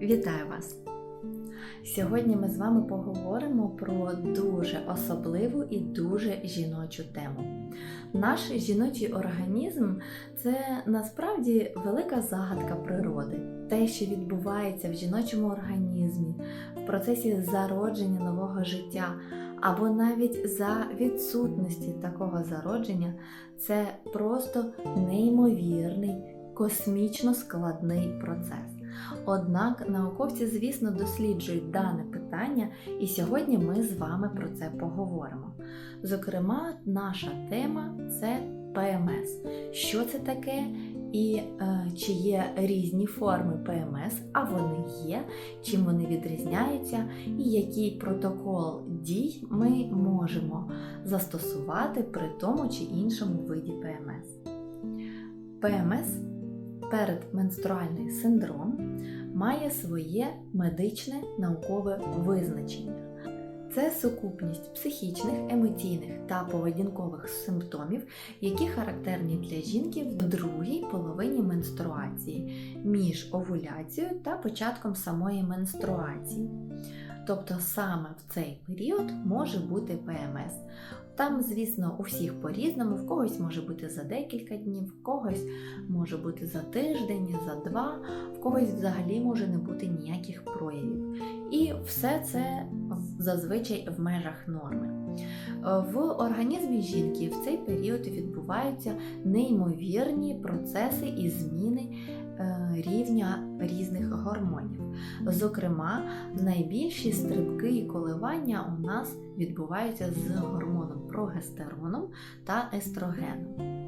Вітаю вас! Сьогодні ми з вами поговоримо про дуже особливу і дуже жіночу тему. Наш жіночий організм це насправді велика загадка природи. Те, що відбувається в жіночому організмі, в процесі зародження нового життя, або навіть за відсутності такого зародження, це просто неймовірний, космічно складний процес. Однак науковці, звісно, досліджують дане питання, і сьогодні ми з вами про це поговоримо. Зокрема, наша тема це ПМС. Що це таке? І е, чи є різні форми ПМС, а вони є, чим вони відрізняються, і який протокол дій ми можемо застосувати при тому чи іншому виді ПМС. ПМС передменструальний синдром має своє медичне наукове визначення. Це сукупність психічних, емоційних та поведінкових симптомів, які характерні для жінки в другій половині менструації між овуляцією та початком самої менструації. Тобто саме в цей період може бути ПМС. Там, звісно, у всіх по-різному, в когось може бути за декілька днів, в когось може бути за тиждень, за два, в когось взагалі може не бути ніяких проявів. І все це зазвичай в межах норми. В організмі жінки в цей період відбуваються неймовірні процеси і зміни рівня різних гормонів. Зокрема, найбільші стрибки і коливання у нас відбуваються з гормоном прогестероном та естрогеном.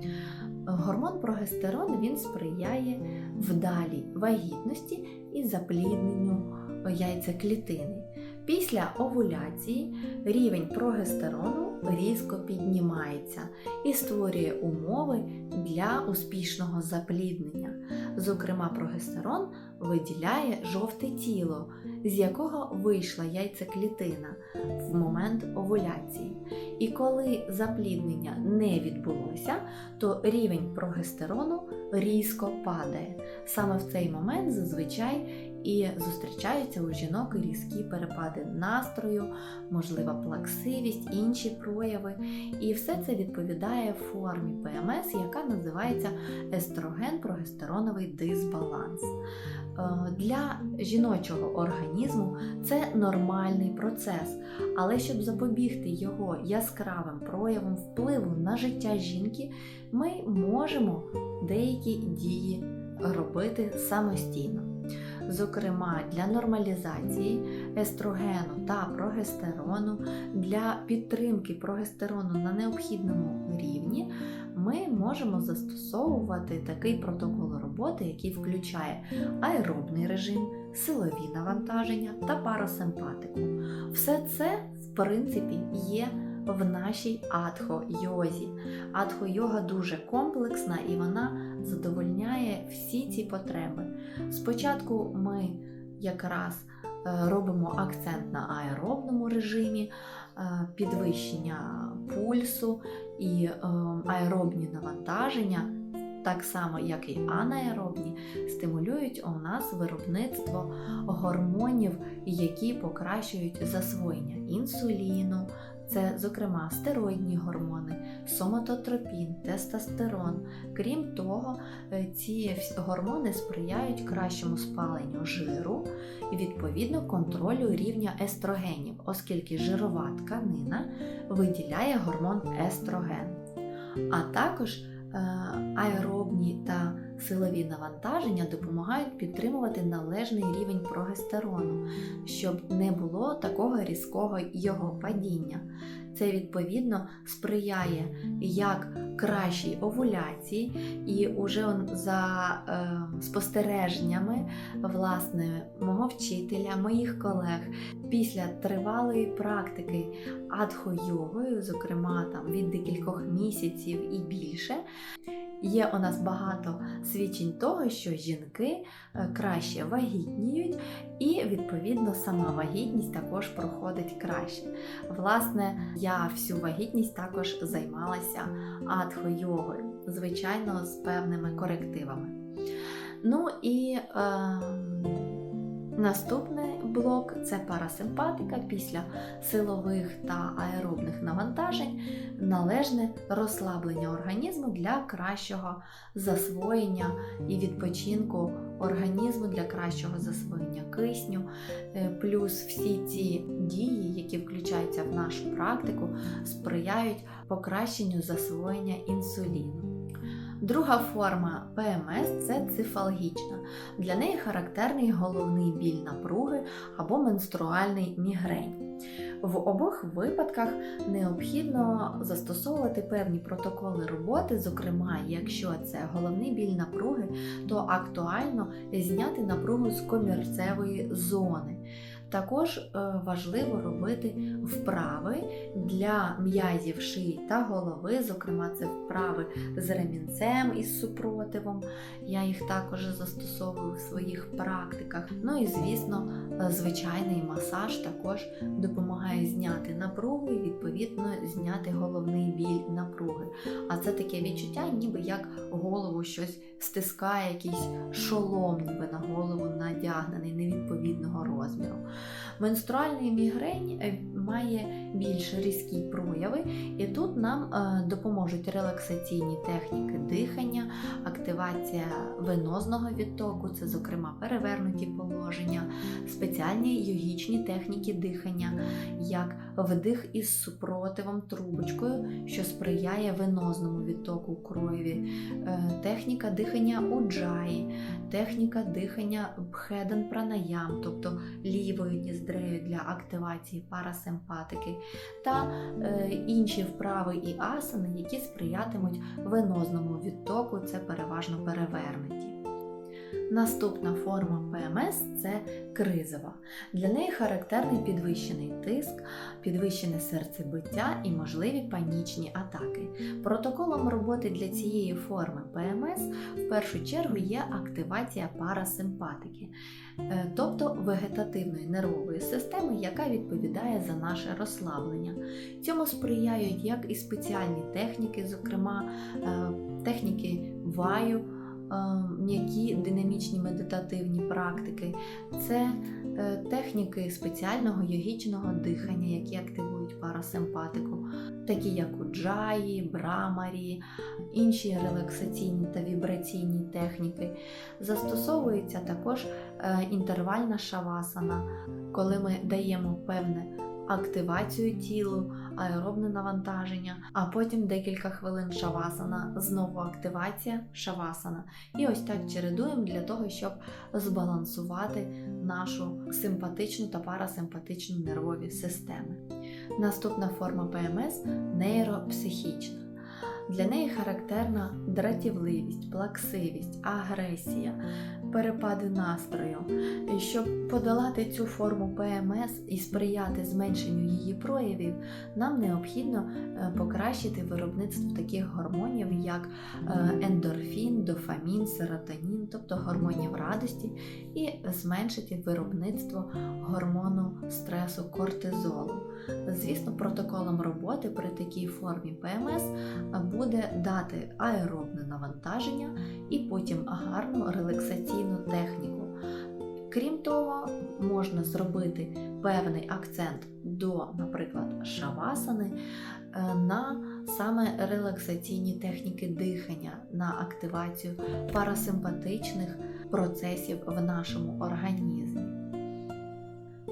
Гормон прогестерон він сприяє вдалій вагітності і заплідненню яйцеклітини. Після овуляції рівень прогестерону різко піднімається і створює умови для успішного запліднення. Зокрема, прогестерон виділяє жовте тіло, з якого вийшла яйцеклітина в момент овуляції. І коли запліднення не відбулося, то рівень прогестерону різко падає. Саме в цей момент зазвичай і зустрічаються у жінок різкі перепади настрою, можлива плаксивість, інші прояви. І все це відповідає формі ПМС, яка називається естроген-прогестероновий дисбаланс. Е, для жіночого організму це нормальний процес, але щоб запобігти його яскравим проявам впливу на життя жінки, ми можемо деякі дії робити самостійно. Зокрема, для нормалізації естрогену та прогестерону, для підтримки прогестерону на необхідному рівні, ми можемо застосовувати такий протокол роботи, який включає аеробний режим, силові навантаження та парасимпатику. Все це, в принципі, є в нашій адхо-йозі. Адхо-йога дуже комплексна і вона задовольняє всі ці потреби. Спочатку ми якраз е, робимо акцент на аеробному режимі, е, підвищення пульсу і е, аеробні навантаження. Так само, як і анаеробні, стимулюють у нас виробництво гормонів, які покращують засвоєння інсуліну, це, зокрема, стероїдні гормони, соматотропін, тестостерон. Крім того, е, ці гормони сприяють кращому спаленню жиру і, відповідно, контролю рівня естрогенів, оскільки жирова тканина виділяє гормон естроген. А також Е, аеробні та силові навантаження допомагають підтримувати належний рівень прогестерону, щоб не було такого різкого його падіння. Це відповідно сприяє як кращій овуляції, і уже за е, спостереженнями власне, мого вчителя, моїх колег, після тривалої практики адхо-йогою, зокрема там від декількох місяців і більше, Є у нас багато свідчень того, що жінки е, краще вагітніють, і, відповідно, сама вагітність також проходить краще. Власне, я всю вагітність також займалася адхо-йогою, звичайно, з певними корективами. Ну і е, Наступний блок це парасимпатика після силових та аеробних навантажень, належне розслаблення організму для кращого засвоєння і відпочинку організму для кращого засвоєння кисню, Е, плюс всі ці дії, які включаються в нашу практику, сприяють покращенню засвоєння інсуліну. Друга форма ПМС це цифалгічна. Для неї характерний головний біль напруги або менструальний мігрень. В обох випадках необхідно застосовувати певні протоколи роботи, зокрема, якщо це головний біль напруги, то актуально зняти напругу з комірцевої зони. Також е, важливо робити вправи для м'язів шиї та голови, зокрема, це вправи з ремінцем із супротивом. Я їх також застосовую в своїх практиках. Ну і, звісно, звичайний масаж також допомагає зняти напругу і, відповідно, зняти головний біль напруги. А це таке відчуття, ніби як голову щось стискає, якийсь шолом, ніби на голову надягнений невідповідного розміру. Менструальний мігрень е, має більш різкі прояви, і тут нам е, допоможуть релаксаційні техніки дихання, активація венозного відтоку, це, зокрема, перевернуті положення, спеціальні йогічні техніки дихання, як вдих із супротивом трубочкою, що сприяє венозному відтоку крові, е, техніка дихання уджаї, техніка дихання бхеден пранаям, тобто лівою ніздрею для активації парасимпатики, та е, інші вправи і асани, які сприятимуть венозному відтоку, це переважно перевернуті. Наступна форма ПМС це кризова. Для неї характерний підвищений тиск, підвищене серцебиття і можливі панічні атаки. Протоколом роботи для цієї форми ПМС в першу чергу є активація парасимпатики, е, тобто вегетативної нервової системи, яка відповідає за наше розслаблення. Цьому сприяють як і спеціальні техніки, зокрема е, техніки ваю м'які динамічні медитативні практики, це е, техніки спеціального йогічного дихання, які активують парасимпатику, такі як уджаї, брамарі, інші релаксаційні та вібраційні техніки. Застосовується також е, інтервальна шавасана, коли ми даємо певне активацію тілу, аеробне навантаження, а потім декілька хвилин шавасана, знову активація шавасана. І ось так чередуємо для того, щоб збалансувати нашу симпатичну та парасимпатичну нервові системи. Наступна форма ПМС нейропсихічна. Для неї характерна дратівливість, плаксивість, агресія, перепади настрою. Щоб подолати цю форму ПМС і сприяти зменшенню її проявів, нам необхідно е, покращити виробництво таких гормонів, як е, ендорфін, дофамін, серотонін, тобто гормонів радості, і зменшити виробництво гормону стресу кортизолу. Звісно, протоколом роботи при такій формі ПМС буде дати аеробне навантаження і потім гарну релаксаційну техніку. Крім того, можна зробити певний акцент до, наприклад, шавасани е, на саме релаксаційні техніки дихання, на активацію парасимпатичних процесів в нашому організмі.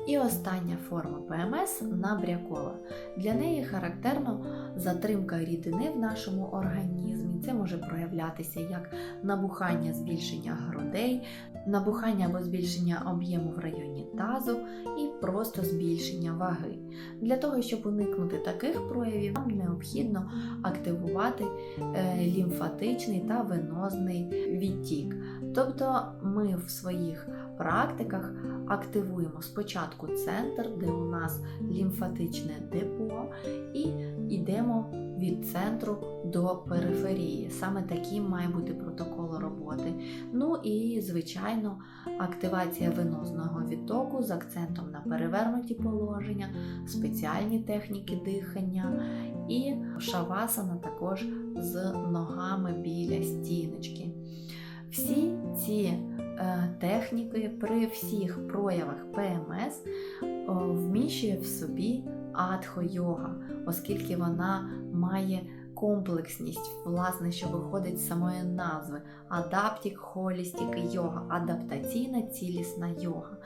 І остання форма ПМС набрякова. Для неї характерно затримка рідини в нашому організмі. Це може проявлятися як набухання збільшення грудей, набухання або збільшення об'єму в районі тазу і просто збільшення ваги. Для того, щоб уникнути таких проявів, нам необхідно активувати е, лімфатичний та венозний відтік. Тобто ми в своїх практиках активуємо спочатку центр, де у нас лімфатичне депо, і йдемо від центру до периферії. Саме таким має бути протокол роботи. Ну і, звичайно, активація венозного відтоку з акцентом на перевернуті положення, спеціальні техніки дихання і шавасана також з ногами біля стіночки. Всі ці техніки при всіх проявах ПМС вміщує в собі адхо-йога, оскільки вона має комплексність, власне, що виходить з самої назви адаптік, холістік йога, адаптаційна цілісна йога.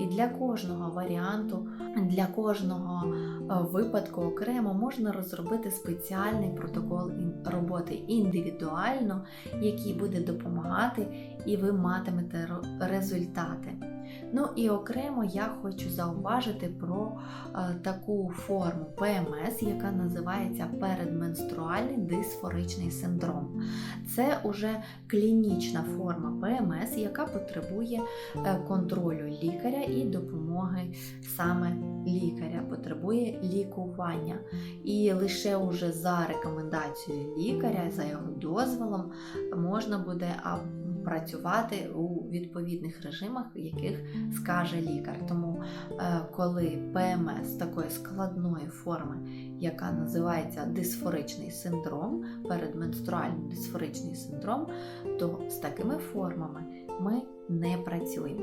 І для кожного варіанту, для кожного е, випадку окремо можна розробити спеціальний протокол роботи індивідуально, який буде допомагати, і ви матимете результати. Ну і окремо я хочу зауважити про е, таку форму ПМС, яка називається передменструальний дисфоричний синдром. Це уже клінічна форма ПМС, яка потребує е, контролю лікаря і допомоги саме лікаря, потребує лікування. І лише уже за рекомендацією лікаря, за його дозволом, можна буде а, працювати у відповідних режимах, в яких скаже лікар. Тому, е, коли ПМС такої складної форми, яка називається дисфоричний синдром, передменструальний дисфоричний синдром, то з такими формами ми не працюємо.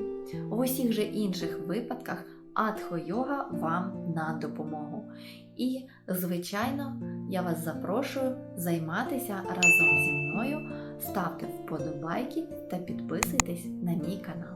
У усіх же інших випадках адхо-йога вам на допомогу. І, звичайно, я вас запрошую займатися разом зі мною. Ставте вподобайки та підписуйтесь на мій канал.